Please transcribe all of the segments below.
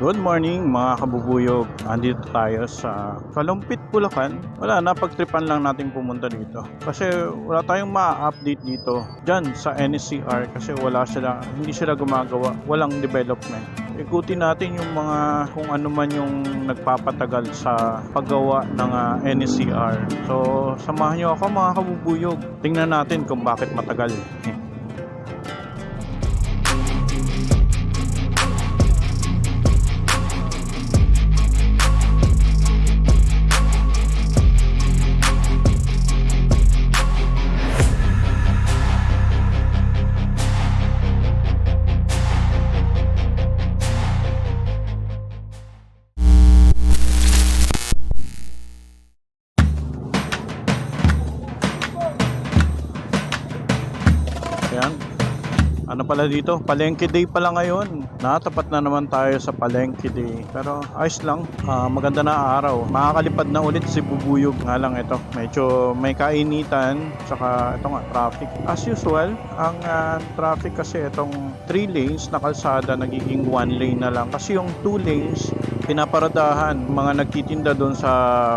Good morning mga kabubuyog. Andito tayo sa Kalumpit, Bulacan. Wala, napagtripan lang natin pumunta dito. Kasi wala tayong ma-update dito dyan sa NSCR kasi wala sila, hindi sila gumagawa. Walang development. Ikutin natin yung mga kung ano man yung nagpapatagal sa paggawa ng ah, NSCR. So, samahan nyo ako mga kabubuyog. Tingnan natin kung bakit matagal. Pala dito? Palengke Day pala ngayon. Natapat na naman tayo sa Palengke Day. Pero ayos lang. Ah, maganda na araw. Makakalipad na ulit si Bubuyog. Nga lang ito. Medyo may kainitan. Tsaka ito nga, traffic. As usual, ang ah, traffic kasi itong 3 lanes na kalsada nagiging 1 lane na lang. Kasi yung 2 lanes, pinaparadahan. Mga nagtitinda doon sa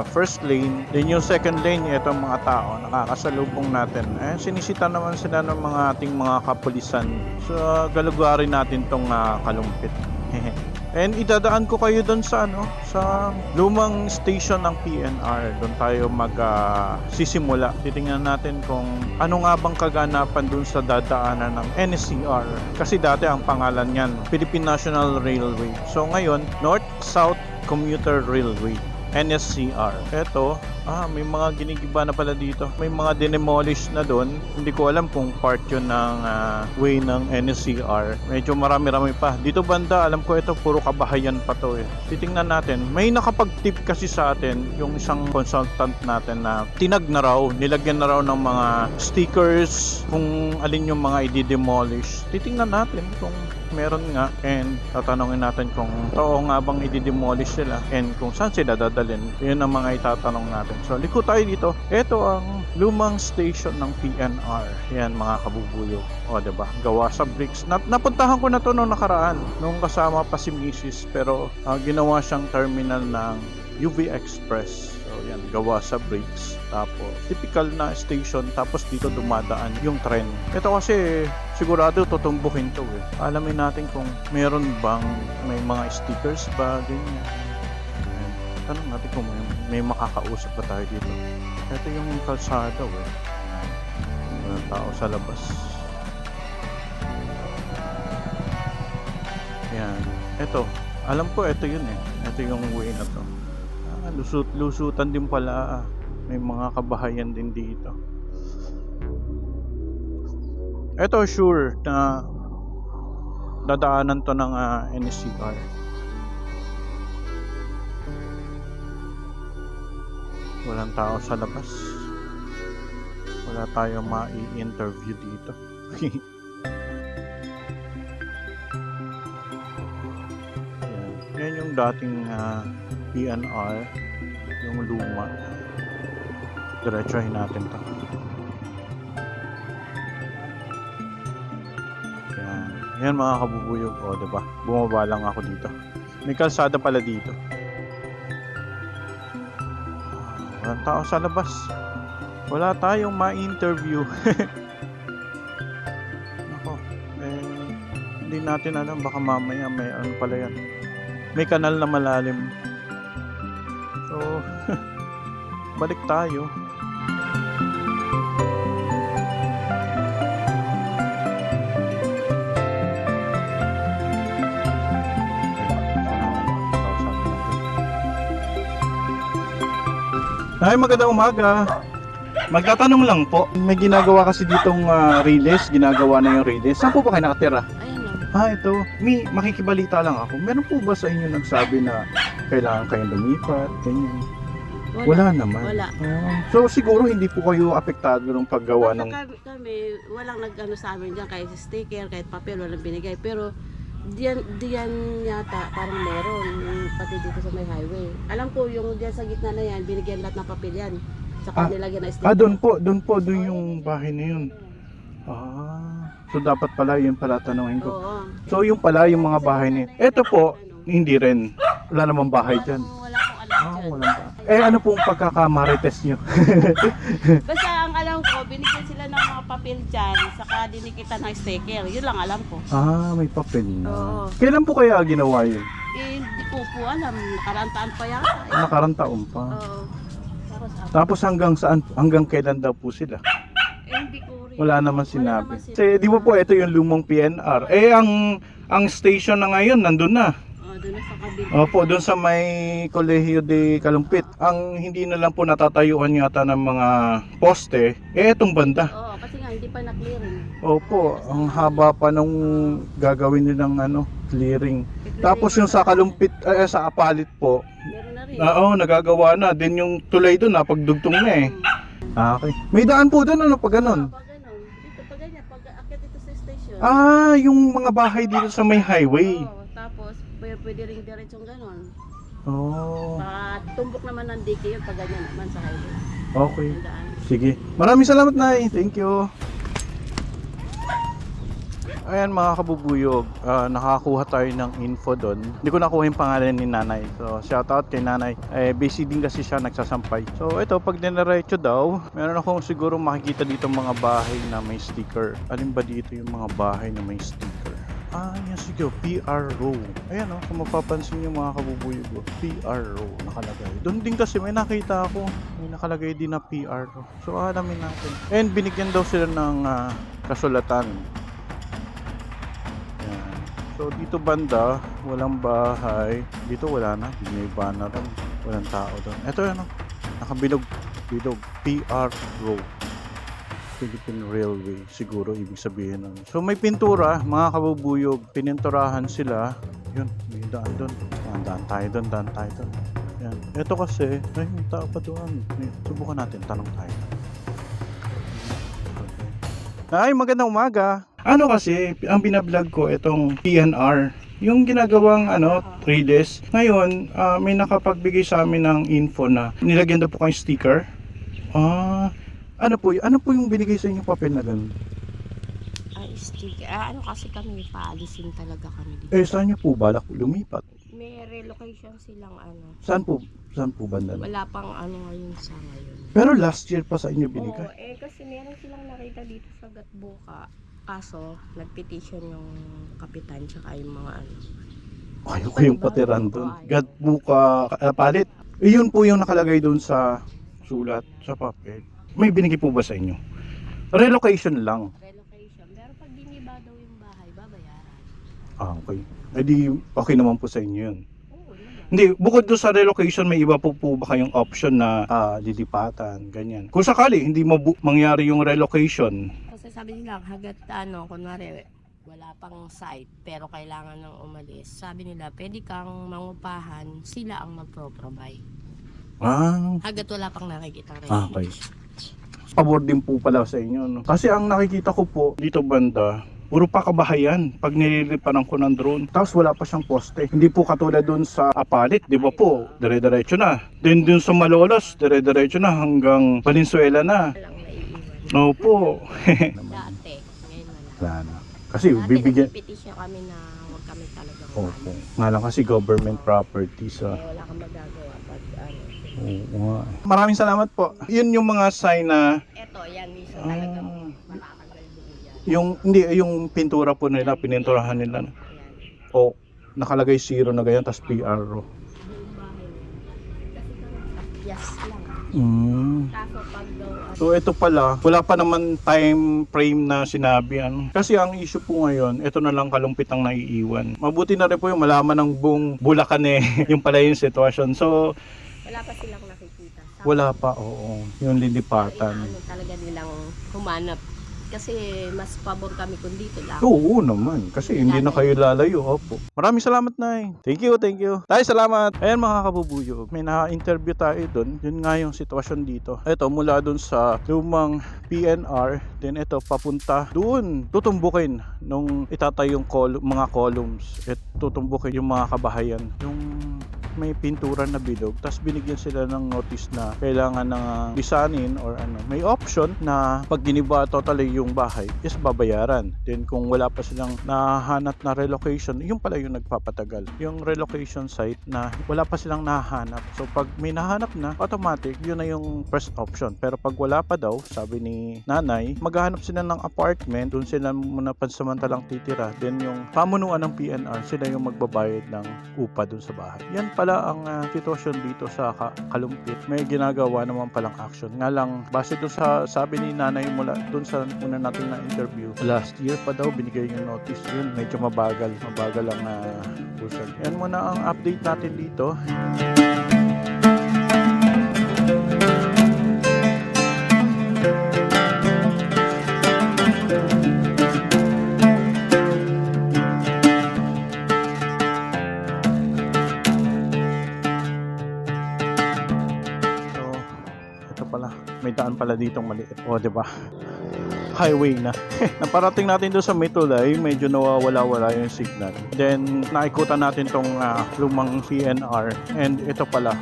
first lane. Then yung second lane, itong mga tao nakakasalubong natin. Eh, sinisita naman sila ng mga ating mga kapulisan. So, galugari natin tong ah, kalumpit. And idadaan ko kayo doon sa ano, sa lumang station ng PNR. Doon tayo mag ah, sisimula. Titingnan natin kung ano nga bang kaganapan doon sa dadaanan ng NSCR. Kasi dati ang pangalan niyan, Philippine National Railway. So ngayon, North South Commuter Railway. NSCR. Eto, ah, may mga ginigiba na pala dito. May mga dinemolish na doon. Hindi ko alam kung part yun ng ah, way ng NSCR. Medyo marami-rami pa. Dito banda, alam ko ito, puro kabahayan pa to eh. Titingnan natin. May nakapag-tip kasi sa atin, yung isang consultant natin na tinag na raw, nilagyan na raw ng mga stickers kung alin yung mga i-demolish. Titingnan natin kung meron nga and tatanungin natin kung totoo nga bang i-demolish sila and kung saan sila dadalhin. Yun ang mga itatanong natin. So, liko tayo dito. Ito ang lumang station ng PNR. Yan mga kabubuyog. O, ba? Gawa sa bricks. Na napuntahan ko na to noong nakaraan. Nung kasama pa si Mrs. Pero ah, ginawa siyang terminal ng UV Express. So, yan. Gawa sa bricks. Tapos, typical na station. Tapos, dito dumadaan yung tren. Ito kasi, sigurado tutumbukin to eh. Alamin natin kung meron bang may mga stickers ba, ganyan. Tanong natin kung may, may makakausap ba tayo dito. Ito yung kalsada eh. Mga tao sa labas. Yan. Ito. Alam ko ito yun eh. Ito yung way na to. Ah, lusut lusutan din pala. ah. May mga kabahayan din dito. Ito sure na dadaanan to ng ah, NSCR. Walang tao sa labas. Wala tayong ma-interview dito. Yan. Yung dating ah, PNR, yung luma. Diretsuhin natin to. Yan. Yan mga kabubuyog. O, diba? Bumaba lang ako dito. May kalsada pala dito. Walang tao sa labas. Wala tayong ma-interview. Nako. Eh, hindi natin alam. Baka mamaya may ano pala yan. May kanal na malalim. So, balik tayo. Ay, magandang umaga. Magtatanong lang po. May ginagawa kasi ditong uh, release, ginagawa na yung release. Saan po ba kayo nakatira? Ayan lang. Ah, ito. Mi, makikibalita lang ako. Meron po ba sa inyo nagsabi na kailangan kayong lumipat? Ganyan. Wala, naman. Wala. Ah, so siguro hindi po kayo apektado ng paggawa ng kami, kami, walang nag-ano sa amin dyan, kahit sticker, kahit papel, walang binigay. Pero, diyan, diyan yata, parang meron, yung pati dito sa may highway. Alam ko, yung diyan sa gitna na yan, binigyan lahat ng papel yan. Saka Ah, nilagyan na sticker. Ah, doon po, doon po, doon yung bahay na yun. Ah, so dapat pala yun pala tanongin ko. Oo. So yung pala yung mga bahay ni. Ito po, Ano, Hindi rin. Wala namang bahay dyan. Wala pong alam Ah, dyan. walang bahay. Eh, ano pong pagkakamarites nyo? Basta alam ko, binigyan sila ng mga papel dyan, saka dinikita ng sticker. Yun lang alam ko. ah, may papel na. Oo. Kailan po kaya ginawa yun? Eh, hindi ko po alam. Nakarantaan pa yata. Eh. Nakarang taon pa. Oo. Tapos, ah, Tapos hanggang saan, hanggang kailan daw po sila? eh, hindi ko rin. Wala naman Wala sinabi. naman sinabi. Kasi di ba po ito yung lumang PNR. Eh ang ang station na ngayon nandun na. Doon sa kabila. Opo, doon sa may Colegio de Calumpit. Ang hindi na lang po natatayuan yata ng mga poste, eh itong banda. Oo, kasi nga hindi pa na-clearing. Opo, ang haba pa nung gagawin nilang ano, clearing. Tapos yung sa Kalumpit, eh, sa Apalit po, Meron na rin. na, oh, nagagawa na. Din yung tulay doon, napagdugtong na eh. Ah, okay. May daan po doon, ano, pag ganun. Pag ganun, dito pag ganyan, pag akit dito sa station. Ah, yung mga bahay dito sa may highway. Oo, pwede, pwede rin diretsong ganun. Oh, Baka tumbok naman ng dike yun pag ganyan naman sa highway. okay. Daan. Sige. Maraming salamat, Nay. Thank you. Ayan mga kabubuyog, Ah, nakakuha tayo ng info doon. Hindi ko nakuha yung pangalan ni nanay. So shoutout kay nanay. Eh, busy din kasi siya nagsasampay. So ito, pag dinaretso daw, meron akong siguro makikita dito mga bahay na may sticker. Alin ba dito yung mga bahay na may sticker? Ah, yan siguro, PR row. Ayan o, kung mapapansin nyo mga kabubuyog, oh, PR row nakalagay. Doon din kasi may nakita ako, may nakalagay din na PR row. So alamin natin. And binigyan daw sila ng ah, kasulatan. Yan. So dito banda, walang bahay. Dito wala na, may banner. Walang tao doon. Ito ano, nakabilog. Bilog. PR. Philippine Railway siguro ibig sabihin nun. So may pintura, mga kabubuyog, pininturahan sila. Yun, may daan doon. Daan, tayo doon, daan tayo doon. Yan. Ito kasi, ay, may tao pa doon. Subukan natin, tanong tayo. Ay, magandang umaga. Ano kasi, ang binablog ko itong PNR. Yung ginagawang ano, 3Ds. Ngayon, ah, may nakapagbigay sa amin ng info na nilagyan daw po kayong sticker. Ah, ano po, ano po yung binigay sa inyo papel na ganun? Ay, sticker. Ah, ano kasi kami, paalisin talaga kami dito. Eh, saan niyo po balak lumipat? May relocation silang ano. Saan po, saan po banda? na? Wala pang ano ngayon sa ngayon. Pero last year pa sa inyo Oo, binigay. eh kasi meron silang nakita dito sa Gatbuka. Kaso, nagpetition yung kapitan tsaka yung mga ano. Ayoko yung patiran doon. God buka uh, palit. Eh, yun po yung nakalagay doon sa sulat, sa papel. May binigay po ba sa inyo? Relocation lang. Relocation. Pero pag diniba daw yung bahay, babayaran. Ah, okay. Eh di, okay naman po sa inyo yun. Oo, naman. Hindi, bukod doon sa relocation, may iba po po ba kayong option na ah, didipatan, ganyan. Kung sakali, hindi mabu- mangyari yung relocation, Kasi sabi nila, hagat ano, kunwari, wala pang site, pero kailangan nang umalis. Sabi nila, pwede kang mangupahan, sila ang magpro-provide. ah, Hagat wala pang nakikita rin. Ah, okay. Pabor din po pala sa inyo. No? Kasi ang nakikita ko po dito banda, puro pa kabahayan pag nililiparan ko ng drone. Tapos wala pa siyang poste. Hindi po katulad dun sa Apalit, di ba po? Dire-diretso na. Then dun sa Malolos, dire-diretso na hanggang Valenzuela na. No po. Dati, ngayon wala. Kasi Dati bibigyan... nagpipetisyon kami na huwag kami talagang Opo. Nga lang kasi government property sa... Eh, wala kang magagawa pag ano. Oo nga. Maraming salamat po. Yun yung mga sign na Eto, yan mismo talagang Ah. matatagal buo yan. yung hindi yung pintura po nila pininturahan nila Yan. o nakalagay zero na ganyan tapos PRO. Yes lang. Mm. Kaso pag daw, So ito pala, wala pa naman time frame na sinabi ano. Kasi ang issue po ngayon, ito na lang kalumpit ang naiiwan. Mabuti na rin po yung malaman ng buong Bulacan eh, yung pala yung sitwasyon. So wala pa silang nakikita. Sa- wala pa, oo, yung lilipatan. Ano talaga nilang humanap. Kasi mas pabor kami kung dito lang. Oo naman, kasi hindi na kayo lalayo, opo. Maraming salamat, Nay. Thank you, thank you. Tayo salamat. Ayan mga kabubuyog, may na-interview tayo doon. Yun nga yung sitwasyon dito. Ito, mula doon sa lumang PNR, then ito, papunta doon. Tutumbukin nung itatayo yung col- mga columns. At tutumbukin yung mga kabahayan. Yung may pintura na bilog tapos binigyan sila ng notice na kailangan na lisanin or ano. May option na pag giniba totally yung bahay is babayaran. Then kung wala pa silang nahanap na relocation yung pala yung nagpapatagal. Yung relocation site na wala pa silang nahanap. So pag may nahanap na automatic yun na yung first option. Pero pag wala pa daw sabi ni nanay maghahanap sila ng apartment doon sila muna pansamantalang titira. Then yung pamunuan ng PNR sila yung magbabayad ng upa doon sa bahay. Yan pala ang ah, sitwasyon dito sa Ka- Kalumpit. May ginagawa naman palang action. Nga lang base doon sa sabi ni nanay mula doon sa una natin na interview last year pa daw binigay yung notice. Yun medyo mabagal. Mabagal ang uh, pusan yan muna ang update natin dito pala ditong maliit. O, di ba? Highway na. Naparating natin doon sa Mitulay, medyo nawawala-wala yung signal. Then, naikutan natin tong ah, lumang CNR. And ito pala,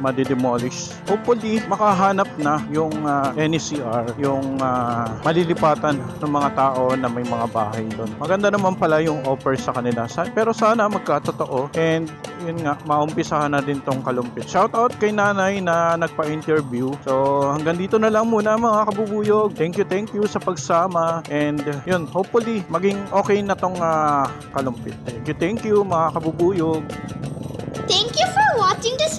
madidemolish. Hopefully, makahanap na yung ah, NECR, yung ah, malilipatan ng mga tao na may mga bahay doon. Maganda naman pala yung offer sa kanila. Pero sana magkatotoo and yun nga, maumpisahan na din tong kalumpit. Shout out kay nanay na nagpa-interview. So, hanggang dito na lang muna mga kabubuyog. Thank you, thank you sa pagsama. And yun, hopefully, maging okay na tong ah, kalumpit. Thank you, thank you mga kabubuyog. Thank you for watching this